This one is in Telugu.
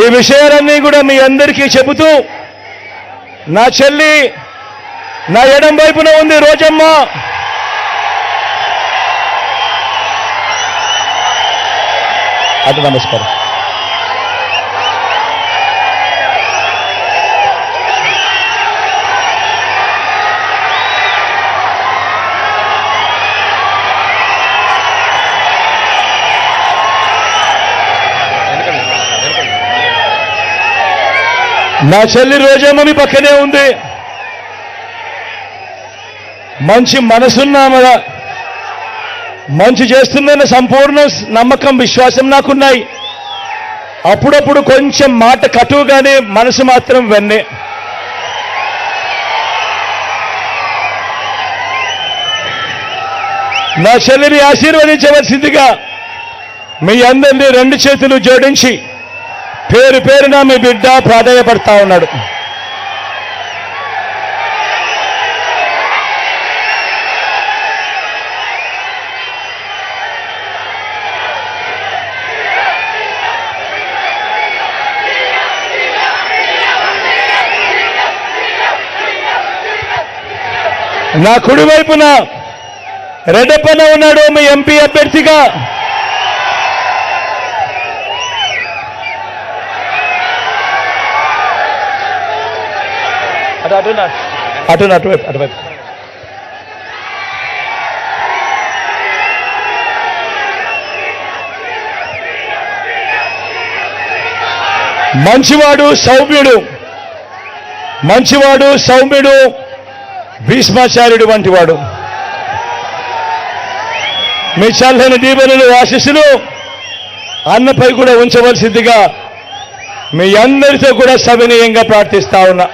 ఈ విషయాలన్నీ కూడా మీ అందరికీ చెబుతూ నా చెల్లి నా ఎడం వైపున ఉంది రోజమ్మ. అటు నమస్కారం. నా చెల్లి రోజేమో మీ పక్కనే ఉంది. మంచి మనసున్నామల మంచి చేస్తుందన్న సంపూర్ణ నమ్మకం విశ్వాసం నాకున్నాయి. అప్పుడప్పుడు కొంచెం మాట కటువుగానే మనసు మాత్రం వెన్నే. నా చెల్లిని ఆశీర్వదించవలసిందిగా మీ అందరినీ రెండు చేతులు జోడించి పేరు పేరున మీ బిడ్డ ప్రాధాయపడతా ఉన్నాడు. నా కుడివైపున వైపున ఉన్నాడు మీ ఎంపీ అభ్యర్థిగా. అటు అటు అటు అటువైపు అటువైపు. మంచివాడు సౌమ్యుడు. మంచివాడు సౌమ్యుడు. భీష్మాచార్యుడు వంటివాడు. మీ చల్లని దీవెనలు ఆశిస్సులు అన్నపై కూడా ఉంచవలసిందిగా మీ అందరితో కూడా సవినయంగా ప్రార్థిస్తా ఉన్నా.